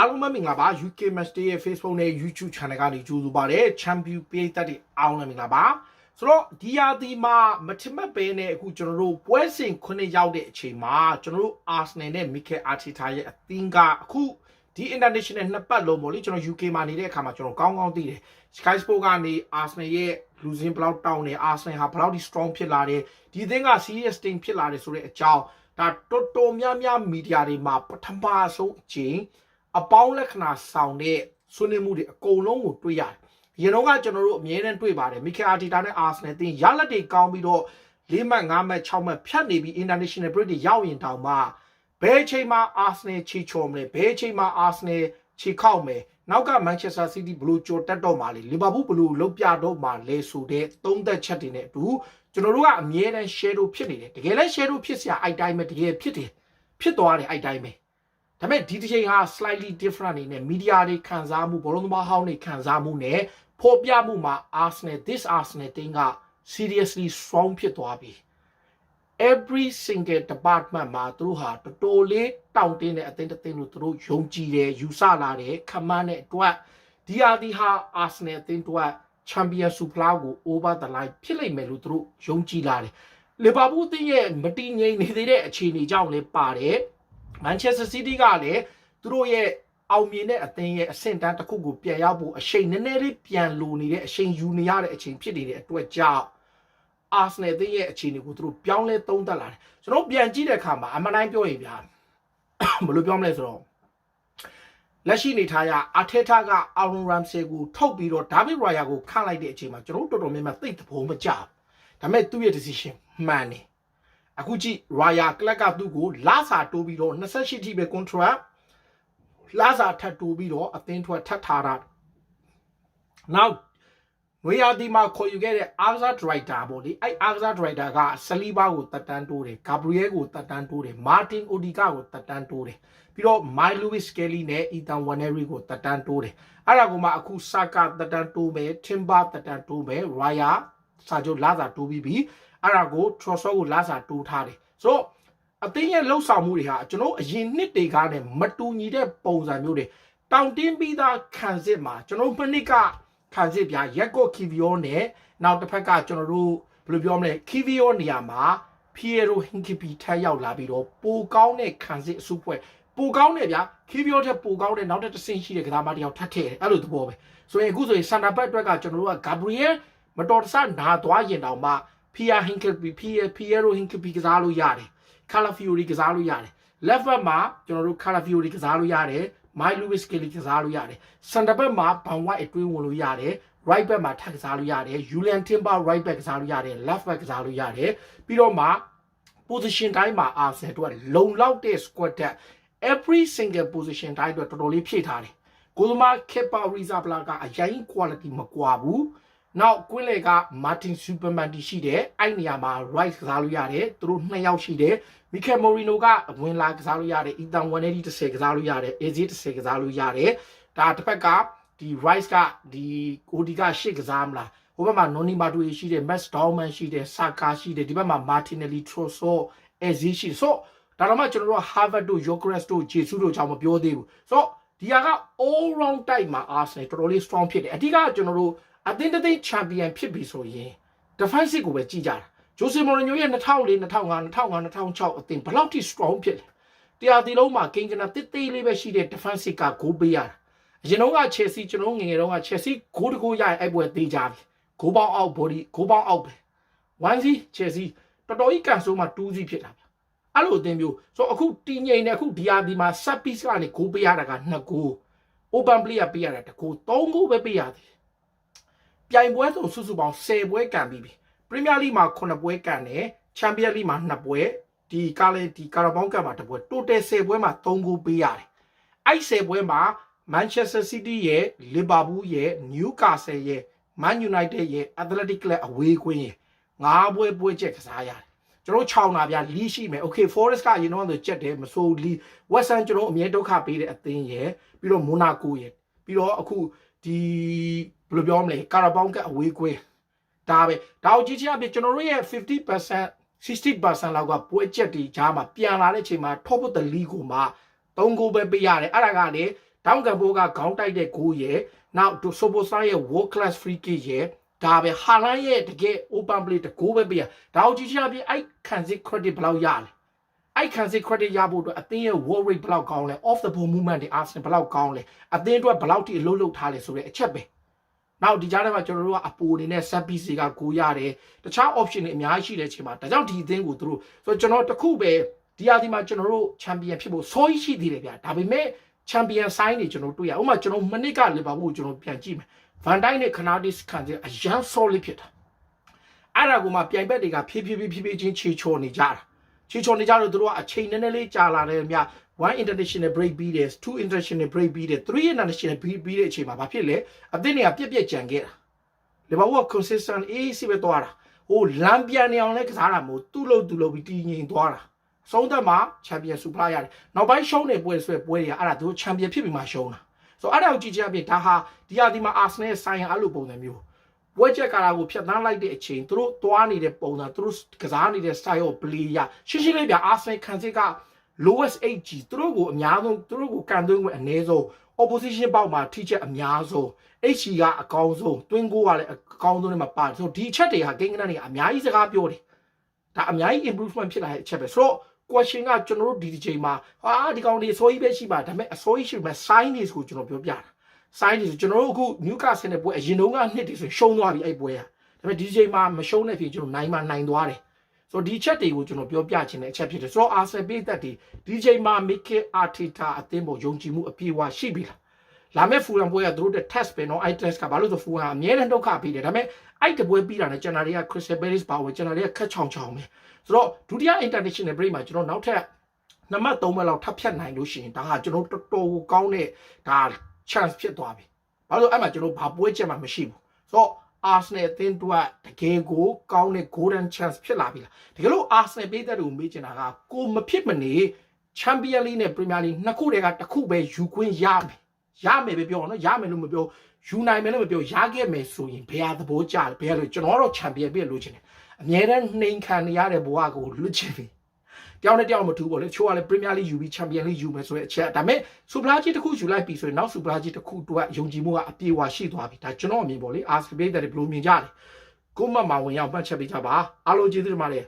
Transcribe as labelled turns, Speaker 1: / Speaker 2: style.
Speaker 1: အားလုံးပဲမင်္ဂလာပါ UK Match Day ရဲ့ Facebook နဲ့ YouTube Channel ကနေကြိုဆိုပါရစေ Champion ပရိသတ်တွေအားလုံးလည်းမင်္ဂလာပါဆိုတော့ဒီယာဒီမှာမထမတ်ပဲနဲ့အခုကျွန်တော်တို့ပွဲစဉ်ခုနှစ်ရောက်တဲ့အချိန်မှာကျွန်တော်တို့ Arsenal နဲ့ Mikel Arteta ရဲ့အသင်းကအခုဒီ international နှစ်ပတ်လုံးပေါ့လေကျွန်တော် UK မှာနေတဲ့အခါမှာကျွန်တော်ကောင်းကောင်းသိတယ် Sky Sport ကနေ Arsenal ရဲ့လူစင်ဘလောက်တောင်းနေ Arsenal ဟာဘလောက်ဒီ strong ဖြစ်လာတယ်ဒီအသင်းက serious team ဖြစ်လာတယ်ဆိုတဲ့အကြောင်းဒါတော်တော်များများမီဒီယာတွေမှာပထမဆုံးအချိန် အပေါင်းလက္ခဏာဆောင်တဲ့ဆွေးနွေးမှုတွေအကုန်လုံးကိုတွေ့ရတယ်။ဒီတော့ကကျွန်တော်တို့အမြဲတမ်းတွေ့ပါတယ်။မီကယ်အာတီတာနဲ့အာဆနယ်တင်းရလက်တွေကောင်းပြီးတော့၄မှတ်၅မှတ်၆မှတ်ဖြတ်နေပြီး international break တွေရောက်ရင်တောင်မှဘယ်အချိန်မှာအာဆနယ်ချီချော်မလဲဘယ်အချိန်မှာအာဆနယ်ချီခောက်မယ်နောက်ကမန်ချက်စတာစီးတီးဘလူးကြော်တက်တော့မှလေလီဗာပူးဘလူးလုတ်ပြတော့မှလဲဆိုတဲ့သုံးသက်ချက်တွေနဲ့အတူကျွန်တော်တို့ကအမြဲတမ်း share တို့ဖြစ်နေတယ်တကယ်လဲ share တို့ဖြစ်စရာအိုက်တိုင်းပဲတကယ်ဖြစ်တယ်ဖြစ်သွားတယ်အိုက်တိုင်းပဲ ဒါပေမဲ့ဒီတစ်ချိန်ဟာ slightly different အနေနဲ့ media တွေခံစားမှုဘောလုံးသမားဟောင်းတွေခံစားမှုနဲ့ဖော်ပြမှုမှာ Arsenal this Arsenal တင်းက seriously strong ဖြစ်သွားပြီ every single department မှာသူတို့ဟာတော်တော်လေးတောင့်တင်းတဲ့အသင်းတစ်သင်းလို့သူတို့ယုံကြည်တယ်ယူဆလာတယ်ခမန်းတဲ့အတွက်ဒီဟာဒီဟာ Arsenal အသင်းတို့ Champion Super League ကို over the line ဖြစ်လိမ့်မယ်လို့သူတို့ယုံကြည်လာတယ်လီဗာပူးအသင်းရဲ့မတည်ငြိမ်နေသေးတဲ့အခြေအနေကြောင့်လည်းပါတယ် မန်ချက်စတာစီးတီးကလည်းသူတို့ရဲ့အောင်မြင်တဲ့အသင်းရဲ့အဆင့်တန်းတစ်ခုကိုပြန်ရောက်ဖို့အချိန်နည်းနည်းလေးပြန်လိုနေတဲ့အချိန်ယူနေရတဲ့အချိန်ဖြစ်နေတဲ့အတွက်ကြောင့်အာဆနယ်အသင်းရဲ့အခြေအနေကိုသူတို့ပြောင်းလဲသုံးသပ်လာတယ်ကျွန်တော်ပြန်ကြည့်တဲ့အခါမှာအမှန်တိုင်းပြောရင်ဗျာဘယ်လိုပြောမလဲဆိုတော့လက်ရှိနေထားရအာထက်တာကအာရွန်ရမ်ဆေကိုထုတ်ပြီးတော့ဒါဗစ်ရိုယာကိုခန့်လိုက်တဲ့အချိန်မှာကျွန်တော်တို့တော်တော်များများသိတဲ့ဘောမကြဘူးဒါပေမဲ့သူ့ရဲ့ decision မှန်တယ် အခုကြည့် Raya ကလပ်ကသူ့ကိုလာစာတိုးပြီးတော့28ထိပဲ contract လာစာထပ်တိုးပြီးတော့အသင်းထွက်ထပ်ထားတာ now ငွေရဒီမှာခေါ်ယူခဲ့တဲ့ Arza Driver ပေါ့လေအဲ့ Arza Driver က Saliba ကိုတက်တန်းတိုးတယ် Gabriel ကိုတက်တန်းတိုးတယ် Martin Odiga ကိုတက်တန်းတိုးတယ်ပြီးတော့ My Lewis Kelly နဲ့ Ethan Waneri ကိုတက်တန်းတိုးတယ်အဲ့ဒါကမှအခု Saka တက်တန်းတိုးမယ် Timber တက်တန်းတိုးမယ် Raya စာချုပ်လာစာတိုးပြီးပြီ အဲ့ဒါကို Trossard ကိုလာစာတိုးထားတယ်ဆိုတော့အသင်းရဲ့လှုပ်ဆောင်မှုတွေဟာကျွန်တော်အရင်နှစ်တွေကနဲ့မတူညီတဲ့ပုံစံမျိုးတွေတောင်တင်းပြီးသားခံစစ်မှာကျွန်တော်မနစ်ကခံစစ်ပြရက်ကိုခီဗီယိုနဲ့နောက်တစ်ဖက်ကကျွန်တော်တို့ဘယ်လိုပြောမလဲခီဗီယိုနေရာမှာဖီယေရိုဟင်ကီပီထက်ရောက်လာပြီးတော့ပိုကောင်းတဲ့ခံစစ်အစုဖွဲ့ပိုကောင်းတယ်ဗျာခီဗီယိုထက်ပိုကောင်းတဲ့နောက်တစ်တစ်ဆင့်ရှိတဲ့ကစားမတစ်ယောက်ထပ်ထည့်တယ်အဲ့လိုသဘောပဲဆိုရင်အခုဆိုရင်စန်တာဘက်အတွက်ကကျွန်တော်တို့ကဂါဘရီယယ်မတော်တဆနာသွားရင်တောင်မှ ဖီယာဟင်ကပီဖီယာဖီယေရိုဟင်ကပီကစားလို့ရတယ်ကာလာဖီယိုရီကစားလို့ရတယ် left back မှာကျွန်တော်တို့ကာလာဖီယိုရီကစားလို့ရတယ်မိုင်လူးဝစ်ကလီကစားလို့ရတယ်စန်တာဘက်မှာဘန်ဝိုက်အတွင်းဝင်လို့ရတယ် right back မှာထပ်ကစားလို့ရတယ်ယူလန်တင်ဘာ right back ကစားလို့ရတယ် left back ကစားလို့ရတယ်ပြီးတော့မှ position တိုင်းမှာ Arsenal တို့ကလုံလောက်တဲ့ squad တက် every single position တိုင်းအတွက်တော်တော်လေးဖြည့်ထားတယ်ကိုသမား Kepa Arrizabalaga ကအရင် quality မကွာဘူး နောက်ကွင်းလေက Martin Superman တီရှိတယ်အဲ့နေရာမှာ right ကစားလို့ရတယ်သူတို့နှစ်ယောက်ရှိတယ် Mikel Morino ကဝင်လာကစားလို့ရတယ် Ethan Waneri 10ကစားလို့ရတယ် Eze 10ကစားလို့ရတယ်ဒါတစ်ဖက်ကဒီ Rice ကဒီ Odi က8ကစားမလားဟိုဘက်မှာ Noni Madueke ရှိတယ် Max Dorman ရှိတယ် Saka ရှိတယ်ဒီဘက်မှာ Martinelli Trossard Eze ရှိတယ်ဆိုဒါတော့မှကျွန်တော်တို့ Harvard တို့ Yogres တို့ Jesus တို့ကြောင့်မပြောသေးဘူးဆိုတော့ဒီဟာက all round type မှာ Arsenal တော်တော်လေး strong ဖြစ်တယ်အဓိကကျွန်တော်တို့ အသင်းတစ်သိန်း champion ဖြစ်ပြီဆိုရင် defensive ကိုပဲကြည့်ကြတာဂျိုဆေမော်ရီညိုရဲ့2004 2005 2005 2006အသင်းဘယ်လောက်ထိ strong ဖြစ်လဲတရားတီလုံးမှာကင်ကနာတစ်သေးလေးပဲရှိတဲ့ defensive ကဂိုးပေးရတာအရင်တော့က Chelsea ကျွန်တော်ငယ်ငယ်တုန်းက Chelsea ဂိုးတကူရရင်အဲ့ပွဲသေးကြပြီဂိုးပေါင်းအောက် body ဂိုးပေါင်းအောက်ပဲ1စီ Chelsea တော်တော်ကြီးကန်ဆိုးမှာ2စီဖြစ်တာဗျအဲ့လိုအသင်းမျိုးဆိုအခုတီငိန်နဲ့အခုဒီယာဒီမှာ set piece ကနေဂိုးပေးရတာက2ဂိုး open play ကပေးရတာတကူ3ဂိုးပဲပေးရတယ် ပြိုင်ပွဲဆိုစုစုပေါင်း10ပွဲကန်ပြီးပြီပရီးမီးယားလိမှာ9ပွဲကန်တယ်ချန်ပီယံလိမှာ2ပွဲဒီကားလေဒီကာရာဘောင်းကန်မှာ2ပွဲ total 10ပွဲမှာ3ဂိုးပေးရတယ်အဲ့10ပွဲမှာ Manchester City ရဲ့ Liverpool ရဲ့ Newcastle ရဲ့ Man United ရဲ့ Athletic Club အဝေးကွင်းရဲ့ငါးပွဲပွဲချက်ကစားရတယ်ကျွန်တော်6နာဗျာလီရှိမယ် okay forest ကရင်တော့ဆိုကြက်တယ်မဆိုလီ western ကျွန်တော်အမြဲဒုက္ခပေးတဲ့အသင်းရယ်ပြီးတော့ monaco ရယ် ပြီးတော့အခုဒီဘယ်လိုပြောမလဲကာရာဘောင်းကအဝေးကွင်းဒါပဲဒါကိုကြည့်ချင်အဖြစ်ကျွန်တော်တို့ရဲ့50% 60%လောက်ကပွဲချက်တွေကြားမှာပြန်လာတဲ့အချိန်မှာ top of the league ကိုမှ3ဂိုးပဲပေးရတယ်အဲ့ဒါကလေတောင်ကန်ဘိုးကခေါင်းတိုက်တဲ့ဂိုးရဲ့နောက်ဆိုဘိုဆာရဲ့ world class free kick ရဲ့ဒါပဲဟာလန်ရဲ့တကယ် open play တကိုးပဲပြရဒါကိုကြည့်ချင်ပြအဲ့ခံစစ် credit ဘယ်လောက်ရလဲ အဲ့ခံစစ် credit ရဖို့အတွက်အသင်းရဲ့ world rate ဘယ်လောက်ကောင်းလဲ off the ball movement တွေ Arsenal ဘယ်လောက်ကောင်းလဲအသင်းအတွက်ဘယ်လောက်ထိအလုပ်လုပ်ထားလဲဆိုတဲ့အချက်ပဲနောက်ဒီကြားထဲမှာကျွန်တော်တို့ကအပိုအနေနဲ့ set piece တွေကကိုရတယ်တခြား option တွေအများကြီးရှိတဲ့အချိန်မှာဒါကြောင့်ဒီအသင်းကိုသူတို့ဆိုတော့ကျွန်တော်တခုပဲဒီအသင်းမှာကျွန်တော်တို့ champion ဖြစ်ဖို့စောကြီးရှိသေးတယ်ဗျာဒါပေမဲ့ champion sign တွေကျွန်တော်တွေ့ရဥပမာကျွန်တော်မနစ်ကလီဗာပူးကိုကျွန်တော်ပြန်ကြည့်မယ် Van Dijk နဲ့ Canadis ခံတဲ့အရန် solid ဖြစ်တာအဲ့ဒါကိုမှပြိုင်ဘက်တွေကဖြည်းဖြည်းဖြည်းဖြည်းချင်းချေချော်နေကြတာ ချေချော်နေကြတော့သူတို့ကအချိန်နည်းနည်းလေးကြာလာတယ်မြ1 international break ပြီးတယ်2 international break ပြီးတယ်3 international break ပြီးတဲ့အချိန်မှာဘာဖြစ်လဲအသင်းတွေကပြက်ပြက်ကြံခဲ့တာလီဗာပူးက consistent အေးစီပဲသွားတာဟိုလမ်းပြန်နေအောင်လဲကစားတာမို့သူ့လို့သူ့လို့ပြီးတည်ငြိမ်သွားတာဆုံးသက်မှာချန်ပီယံဆူပလာရတယ်နောက်ပိုင်းရှုံးနေပွဲဆွဲပွဲတွေကအဲ့ဒါသူတို့ချန်ပီယံဖြစ်ပြီးမှရှုံးတာဆိုတော့အဲ့ဒါကိုကြည့်ချင်ပြင်ဒါဟာဒီဟာဒီမှာအာဆနယ်ဆိုင်ရအဲ့လိုပုံစံမျိုး ပွဲချက်ကာလာကိုဖျက်ဆီးလိုက်တဲ့အချိန်သူတို့သွားနေတဲ့ပုံစံသူတို့ကစားနေတဲ့ style of play ရရှင်းရှင်းလေးပြအာဆနယ်ခံစစ်က lowest age သူတို့ကိုအများဆုံးသူတို့ကိုကန်သွင်းခွင့်အနည်းဆုံး opposition ပေါက်မှာထိချက်အများဆုံး HG ကအကောင်းဆုံးတွင်းကိုကလည်းအကောင်းဆုံးနဲ့မှာပါတယ်ဆိုတော့ဒီအချက်တွေဟာဂိမ်းကနန်းတွေကအများကြီးစကားပြောတယ်ဒါအများကြီး improvement ဖြစ်လာတဲ့အချက်ပဲဆိုတော့ question ကကျွန်တော်တို့ဒီဒီချိန်မှာဟာဒီကောင်တွေအစိုးရပဲရှိပါဒါပေမဲ့အစိုးရရှိမဲ့ sign တွေဆိုကျွန်တော်ပြောပြတာ sign တွေဆိုကျွန်တော်တို့အခု Newcastle နဲ့ပွဲအရင်တုန်းကနှစ်တွေဆိုရှုံးသွားပြီအဲ့ပွဲကဒါပေမဲ့ဒီချိန်မှာမရှုံးတဲ့ဖြစ်ကျွန်တော်နိုင်မှနိုင်သွားတယ်ဆိုတော့ဒီချက်တွေကိုကျွန်တော်ပြောပြချင်တဲ့အချက်ဖြစ်တယ်ဆိုတော့ Arsenal ပြည်သက်တွေဒီချိန်မှာ Mikel Arteta အသင်းပေါ်ယုံကြည်မှုအပြည့်အဝရှိပြီလားလာမဲ့ဖူလန်ပွဲကသူတို့တဲ့ test ပဲเนาะအဲ့ test ကဘာလို့ဆိုဖူလန်အမြဲတမ်းဒုက္ခပေးတယ်ဒါပေမဲ့အဲ့တပွဲပြီးတာနဲ့ကျွန်တော်တွေက Crystal Palace ပါဝင်ကျွန်တော်တွေကခက်ချောင်ချောင်ပဲဆိုတော့ဒုတိယ international break မှာကျွန်တော်နောက်ထပ်နံပါတ်3ပဲလောက်ထပ်ဖြတ်နိုင်လို့ရှိရင်ဒါကကျွန်တော်တော်တော်ကိုကောင်းတဲ့ဒါ chance ဖြစ်သွားပြီဘာလို့အဲ့မှာကျွန်တော်ဘာပွဲချက်မှမရှိဘူးဆိုတော့ Arsenal အသင်းတို့ကတကယ်ကိုကောင်းတဲ့ golden chance ဖြစ်လာပြီလားတကယ်လို့ Arsenal ပေးတဲ့သူမေးချင်တာကကိုမဖြစ်မနေ Champion League နဲ့ Premier League နှစ်ခုတည်းကတစ်ခုပဲယူခွင့်ရမယ်ရမယ်ပဲပြောနော်ရမယ်လို့မပြောယူနိုင်မယ်လို့မပြောရခဲ့မယ်ဆိုရင်ဘယ်ဟာသဘောကျလဲဘယ်ဟာလို့ကျွန်တော်တော့ Champion ပြလို့ချင်တယ်အများတန်းနှိမ်ခံနေရတဲ့ဘဝကိုလွတ်ချင်ပြီ တယောက်နဲ့တယောက်မထူးပေါ့လေချိုးကလည်း Premier League ယူပြီး Champion League ယူမယ်ဆိုတဲ့အချက်ဒါပေမဲ့စူပလာကြီးတစ်ခုယူလိုက်ပြီဆိုရင်နောက်စူပလာကြီးတစ်ခုတို့ကယုံကြည်မှုကအပြည့်အဝရှိသွားပြီဒါကျွန်တော်အမြင်ပေါ့လေအာစပီးတဲ့ဘယ်လိုမြင်ကြလဲကိုမမဝင်ရောက်မှတ်ချက်ပေးကြပါအားလုံးကျေးဇူးတင်ပါတယ်